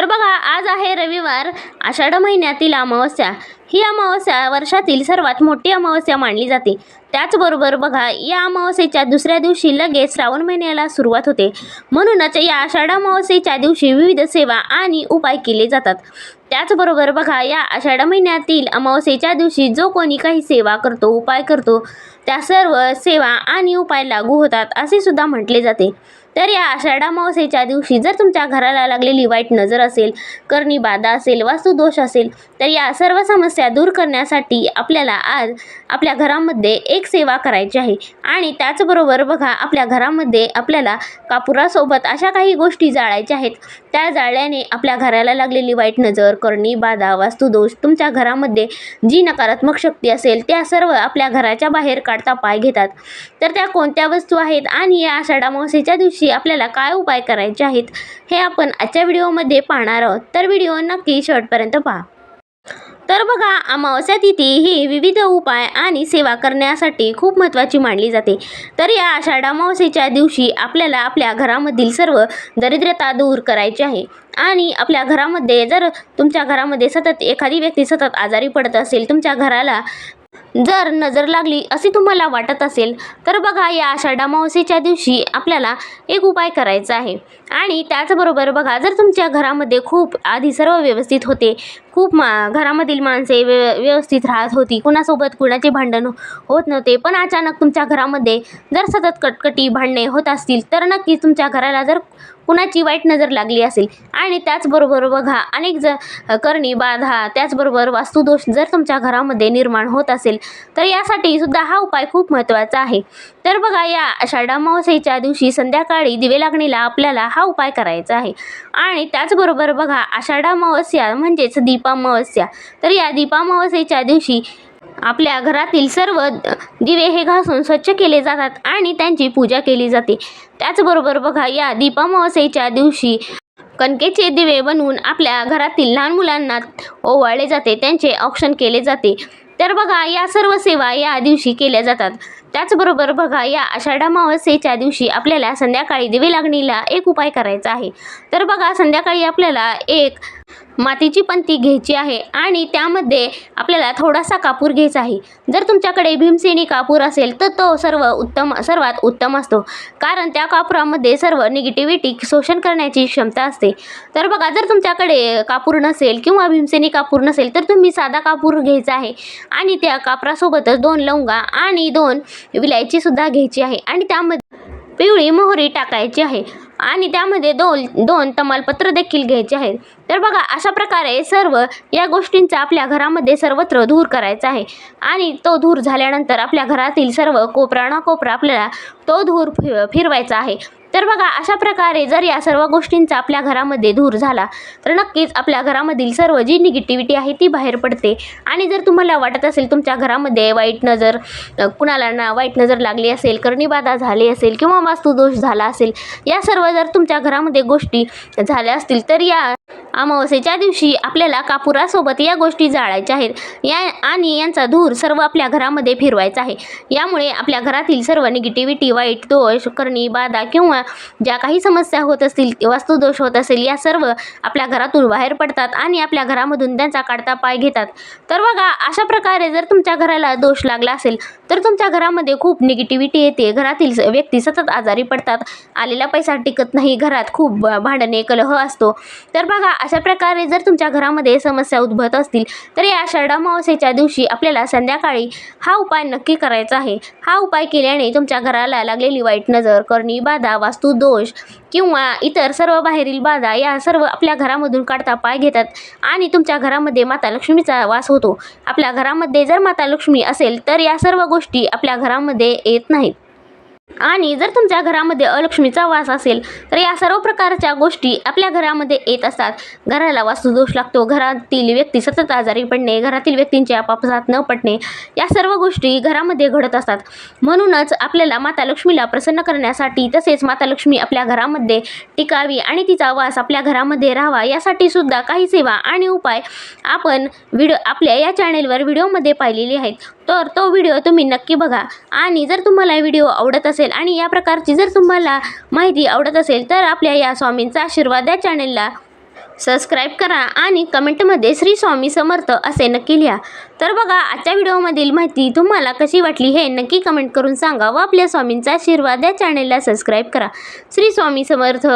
तर बघा आज आहे रविवार आषाढ महिन्यातील अमावस्या. ही अमावस्या वर्षातील सर्वात मोठी अमावस्या मानली जाते. त्याचबरोबर बघा या अमावस्येच्या दुसऱ्या दिवशी लगेच श्रावण महिन्याला सुरुवात होते. म्हणूनच या आषाढ अमावस्येच्या दिवशी विविध सेवा आणि उपाय केले जातात. त्याचबरोबर बघा या आषाढ महिन्यातील अमावस्येच्या दिवशी जो कोणी काही सेवा करतो उपाय करतो त्या सर्व सेवा आणि उपाय लागू होतात असे सुद्धा म्हटले जाते. तर या आषाढ अमावस्येच्या दिवशी जर तुमच्या घराला लागलेली वाईट नजर असेल करणी बाधा असेल वास्तुदोष असेल तर या सर्व समस्या दूर करण्यासाठी आपल्याला आज आपल्या घरामध्ये एक सेवा करायची आहे. आणि त्याचबरोबर बघा आपल्या घरामध्ये आपल्याला कापुरासोबत अशा काही गोष्टी जाळायच्या आहेत. त्या जाळल्याने आपल्या घराला लागलेली वाईट नजर करणी बाधा वास्तुदोष तुमच्या घरामध्ये जी नकारात्मक शक्ती असेल त्या सर्व आपल्या घराच्या बाहेर काढता पाय घेतात. तर त्या कोणत्या वस्तू आहेत? आणि या आषाढ अमावस्येच्या दिवशी आपल्याला काय उपाय करायचे आहेत हे आपण आजच्या व्हिडिओमध्ये पाहणार आहोत. तर व्हिडिओ नक्की शेवटपर्यंत पहा. तर बघा अमावस्या तिथी ही विविध उपाय आणि सेवा करण्यासाठी खूप महत्त्वाची मानली जाते. तर या आषाढ अमावस्येच्या दिवशी आपल्याला आपल्या घरामधील सर्व दरिद्रता दूर करायची आहे. आणि आपल्या घरामध्ये जर तुमच्या घरामध्ये सतत एखादी व्यक्ती सतत आजारी पडत असेल तुमच्या घराला जर नजर लागली असे तुम्हाला वाटत असेल तर बघा या आषाढ अमावस्येच्या दिवशी आपल्याला एक उपाय करायचा आहे. आणि त्याचबरोबर बघा जर तुमच्या घरामध्ये खूप आधी सर्व व्यवस्थित होते खूप मा घरामधील माणसे व्य व्यवस्थित राहत होती कुणासोबत कुणाचे भांडण होत नव्हते पण अचानक तुमच्या घरामध्ये जर सतत कटकटी भांडणे होत असतील तर नक्कीच तुमच्या घराला जर कुणाची वाईट नजर लागली असेल आणि त्याचबरोबर बघा अनेक ज करणी बाधा त्याचबरोबर वास्तुदोष जर तुमच्या घरामध्ये निर्माण होत असेल तर यासाठी सुद्धा हा उपाय खूप महत्त्वाचा आहे. तर बघा या आषाढ अमावस्येच्या दिवशी संध्याकाळी दिवे लागणीला आपल्याला हा उपाय करायचा आहे. आणि त्याचबरोबर बघा आषाढ अमावस्या म्हणजेच दीपामावस्या. तर या दीपामावस्येच्या दिवशी आपल्या घरातील सर्व दिवे हे घासून स्वच्छ केले जातात आणि त्यांची पूजा केली जाते. त्याचबरोबर बघा या दीपामावस्येच्या दिवशी कणकेचे दिवे बनवून आपल्या घरातील लहान मुलांना ओवाळले जाते त्यांचे औक्षण केले जाते. तर बघा या सर्व सेवा या दिवशी केल्या जातात. त्याचबरोबर बघा या आषाढ अमावस्येच्या दिवशी आपल्याला संध्याकाळी दिवे लागणीला एक उपाय करायचा आहे. तर बघा संध्याकाळी आपल्याला एक मातीची पंती घ्यायची आहे आणि त्यामध्ये आपल्याला थोडासा कापूर घ्यायचा आहे. जर तुमच्याकडे भीमसेनी कापूर असेल तर तो सर्व उत्तम सर्वात उत्तम असतो. कारण त्या कापुरामध्ये सर्व निगेटिव्हिटी शोषण करण्याची क्षमता असते. तर बघा जर तुमच्याकडे कापूर नसेल किंवा भीमसेनी कापूर नसेल तर तुम्ही साधा कापूर घ्यायचा आहे. आणि त्या कापरासोबतच दोन लवंगा आणि दोन विलायचीसुद्धा घ्यायची आहे. आणि त्यामध्ये पिवळी मोहरी टाकायची आहे. आणि त्यामध्ये दोन दोन तमालपत्र देखील घ्यायचे आहेत. तर बघा अशा प्रकारे सर्व या गोष्टींचा आपल्या घरामध्ये सर्वत्र धूर करायचा आहे. आणि तो धूर झाल्यानंतर आपल्या घरातील सर्व कोपरा ना कोपरा आपल्याला तो धूर फि फिरवायचा आहे. तर बघा अशा प्रकारे जर या सर्व गोष्टींचा आपल्या घरामध्ये धूर झाला तर नक्कीच आपल्या घरामधील सर्व जी निगेटिव्हिटी आहे ती बाहेर पडते. आणि जर तुम्हाला वाटत असेल तुमच्या घरामध्ये वाईट नजर कुणाला ना वाईट नजर लागली असेल कर्णीबाधा झाली असेल किंवा वास्तुदोष झाला असेल या सर्व जर तुमच्या घरामध्ये गोष्टी झाल्या असतील तर या अमावस्येच्या दिवशी आपल्याला कापुरासोबत या गोष्टी जाळायच्या आहेत. या आणि यांचा धूर सर्व आपल्या घरामध्ये फिरवायचा आहे. यामुळे आपल्या घरातील सर्व निगेटिव्हिटी वाईट दोष करणी बाधा किंवा ज्या काही समस्या होत असतील वास्तुदोष होत असेल या सर्व आपल्या घरातून बाहेर पडतात आणि आपल्या घरामधून त्यांचा काढता पाय घेतात. तर बघा अशा प्रकारे जर तुमच्या घराला दोष लागला असेल तर तुमच्या घरामध्ये खूप निगेटिव्हिटी येते. घरातील स- व्यक्ती सतत आजारी पडतात. आलेला पैसा टिकत नाही. घरात खूप भांडणे कलह असतो. तर बघा अशा प्रकारे जर तुमच्या घरामध्ये समस्या उद्भवत असतील तर या आषाढ अमावस्येच्या दिवशी आपल्याला संध्याकाळी हा उपाय नक्की करायचा आहे. हा उपाय केल्याने तुमच्या घराला लागलेली वाईट नजर करणी बाधा वास्तुदोष किंवा इतर सर्व बाहेरील बाधा या सर्व आपल्या घरामधून काढता पाय घेतात आणि तुमच्या घरामध्ये माता लक्ष्मीचा वास होतो. आपल्या घरामध्ये जर माता लक्ष्मी असेल तर या सर्व गोष्टी आपल्या घरामध्ये येत नाहीत. आणि जर तुमच्या घरामध्ये अलक्ष्मीचा वास असेल तर या सर्व प्रकारच्या गोष्टी आपल्या घरामध्ये येत असतात. घराला वास्तुदोष लागतो. घरातील व्यक्ती सतत आजारी पडणे घरातील व्यक्तींचे आपापसात न पटणे या सर्व गोष्टी घरामध्ये घडत असतात. म्हणूनच आपल्याला माता लक्ष्मीला प्रसन्न करण्यासाठी तसेच माता लक्ष्मी आपल्या घरामध्ये टिकावी आणि तिचा वास आपल्या घरामध्ये राहावा यासाठी सुद्धा काही सेवा आणि उपाय आपण व्हिडिओ आपल्या या चॅनेलवर व्हिडिओमध्ये पाहिलेले आहेत. तर तो व्हिडिओ तुम्ही नक्की बघा. आणि जर तुम्हाला व्हिडिओ आवडत असेल असेल. आणि या प्रकारची जर तुम्हाला माहिती आवडत असेल तर आपल्या या स्वामींचा आशीर्वाद या चॅनेलला सबस्क्राईब करा आणि कमेंटमध्ये श्री स्वामी समर्थ असे नक्की लिहा. तर बघा आजच्या व्हिडिओमधील माहिती तुम्हाला कशी वाटली हे नक्की कमेंट करून सांगा व आपल्या स्वामींचा आशीर्वाद या चॅनेलला सबस्क्राईब करा. श्री स्वामी समर्थ.